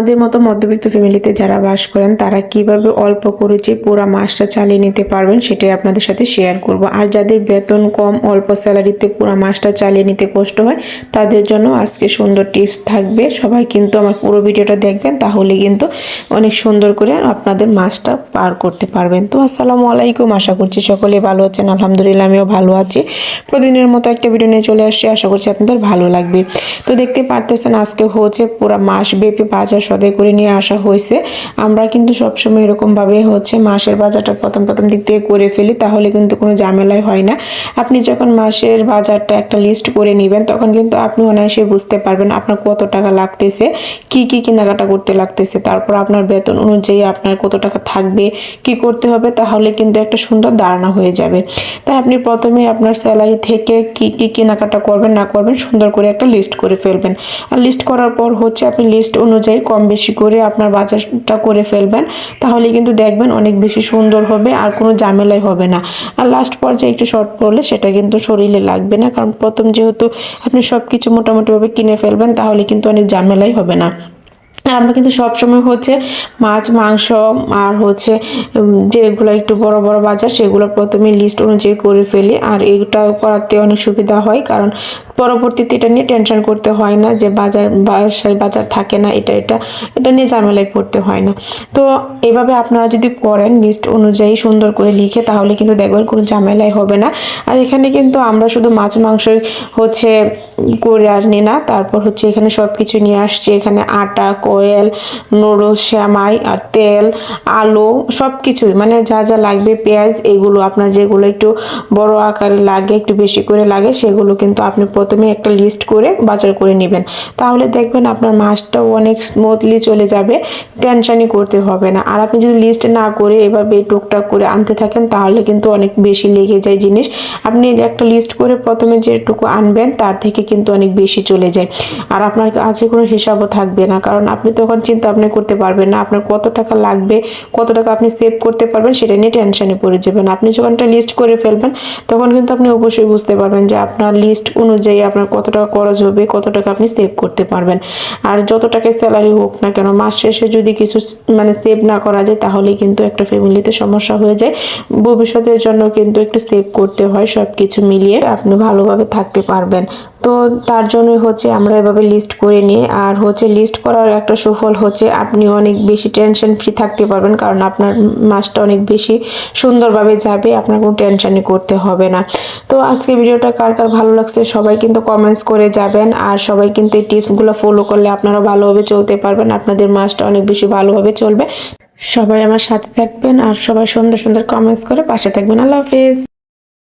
আমাদের মতো মধ্যবিত্ত ফ্যামিলিতে যারা বাস করেন, তারা কীভাবে অল্প খরচে পুরো মাসটা চালিয়ে নিতে পারবেন সেটাই আপনাদের সাথে শেয়ার করব। আর যাদের বেতন কম, অল্প স্যালারিতে পুরো মাসটা চালিয়ে নিতে কষ্ট হয়, তাদের জন্য আজকে সুন্দর টিপস থাকবে। সবাই কিন্তু আমার পুরো ভিডিওটা দেখবেন, তাহলে কিন্তু অনেক সুন্দর করে আপনাদের মাসটা পার করতে পারবেন। তো আসসালামু আলাইকুম, আশা করছি সকলে ভালো আছেন, আলহামদুলিল্লাহ আমিও ভালো আছি। প্রতিদিনের মতো একটা ভিডিও নিয়ে চলে আসছি, আশা করছি আপনাদের ভালো লাগবে। তো দেখতে পারতেছেন আজকে হচ্ছে পুরো মাস ব্যাপী বাজার সদাই করে নিয়ে আসা হয়েছে। আমরা কিন্তু সবসময় এরকমভাবে হচ্ছে মাসের বাজারটা প্রথম প্রথম দিক থেকে করে ফেলি, তাহলে কিন্তু কোনো ঝামেলাই হয় না। আপনি যখন মাসের বাজারটা একটা লিস্ট করে নেবেন, তখন কিন্তু আপনি অনায়াসে বুঝতে পারবেন আপনার কত টাকা লাগতেছে, কি কি কেনাকাটা করতে লাগতেছে, তারপর আপনার বেতন অনুযায়ী আপনার কত টাকা থাকবে, কি করতে হবে, তাহলে কিন্তু একটা সুন্দর ধারণা হয়ে যাবে। তাই আপনি প্রথমে আপনার স্যালারি থেকে কি কি কেনাকাটা করবেন, না করবেন, সুন্দর করে একটা লিস্ট করে ফেলবেন। আর লিস্ট করার পর হচ্ছে আপনি লিস্ট অনুযায়ী কম বেশি করে আপনার বাজারটা করে ফেলবেন, তাহলে কিন্তু দেখবেন অনেক বেশি সুন্দর হবে আর কোনো ঝামেলাই হবে না। আর লাস্ট পর্যায়ে একটু শর্ট পড়লে সেটা কিন্তু শরীরে লাগবে না, কারণ প্রথম যেহেতু আপনি সব কিছু মোটামুটিভাবে কিনে ফেলবেন, তাহলে কিন্তু অনেক ঝামেলাই হবে না। আর আমরা কিন্তু সবসময় হচ্ছে মাছ, মাংস আর হচ্ছে যেগুলো একটু বড় বড় বাজার, সেগুলো প্রথমে লিস্ট অনুযায়ী করে ফেলি। আর এটা করাতে অনেক সুবিধা হয়, কারণ পরবর্তীতে এটা নিয়ে টেনশন করতে হয় না যে বাজার, বাসায় বাজার থাকে না, এটা এটা এটা নিয়ে ঝামেলায় পড়তে হয় না। তো এভাবে আপনারা যদি করেন লিস্ট অনুযায়ী সুন্দর করে লিখে, তাহলে কিন্তু দেখবেন কোনো ঝামেলাই হবে না। আর এখানে কিন্তু আমরা শুধু মাছ, মাংস হচ্ছে করে আনি না তারপর হচ্ছে এখানে সব কিছু নিয়ে আসছি। এখানে আটা কয়েল নুডলস শ্যামাই আর তেল, আলু সব কিছুই মানে যা যা লাগবে, পেঁয়াজ, এগুলো আপনার যেগুলো একটু বড় আকারে লাগে, একটু বেশি করে লাগে, সেগুলো কিন্তু আপনি প্রথমে একটা লিস্ট করে বাজার করে নেবেন। তাহলে দেখবেন আপনার মাছটাও অনেক স্মুথলি চলে যাবে, টেনশানই করতে হবে না। আর আপনি যদি লিস্ট না করে এভাবে টুকটাক করে আনতে থাকেন, তাহলে কিন্তু অনেক বেশি লেগে যায় জিনিস। আপনি একটা লিস্ট করে প্রথমে যেটুকু আনবেন, তার থেকে কিন্তু অনেক বেশি চলে যায়। আর আপনার কাছে কোনো হিসাবও থাকবে না, কারণ আপনি তখন চিন্তা ভাবনা করতে পারবেন না। আপনার কত টাকা লাগবে, কত টাকা আপনি সেভ করতে পারবেন সেটা নিয়ে টেনশনে পড়ে যাবেন। আপনি যখন একটা লিস্ট করে ফেলবেন, তখন কিন্তু আপনি অবশ্যই বুঝতে পারবেন যে আপনার লিস্ট অনুযায়ী আপনার কত টাকা খরচ হবে, কত টাকা আপনি সেভ করতে পারবেন। আর যত টাকায় স্যালারি হোক না কেন, মাস শেষে যদি কিছু মানে সেভ না করা যায় তাহলে কিন্তু একটা ফ্যামিলিতে সমস্যা হয়ে যায়। ভবিষ্যতের জন্য কিন্তু একটু সেভ করতে হয় সব কিছু মিলিয়ে আপনি ভালোভাবে থাকতে পারবেন। তো তার জন্যই হচ্ছে আমরা এভাবে লিস্ট করে নিই। আর হচ্ছে লিস্ট করার একটা সুফল হচ্ছে আপনি অনেক বেশি টেনশন ফ্রি থাকতে পারবেন, কারণ আপনার মাসটা অনেক বেশি সুন্দরভাবে যাবে, আপনার কোনো টেনশনই করতে হবে না। তো আজকে ভিডিওটা কার কার ভালো লাগছে সবাই কিন্তু কমেন্টস করে যাবেন। আর সবাই কিন্তু এই টিপসগুলো ফলো করলে আপনারা ভালোভাবে চলতে পারবেন, আপনাদের মাসটা অনেক বেশি ভালোভাবে চলবে। সবাই আমার সাথে থাকবেন আর সবাই সুন্দর সুন্দর কমেন্টস করে পাশে থাকবেন। আল্লাহ হাফেজ।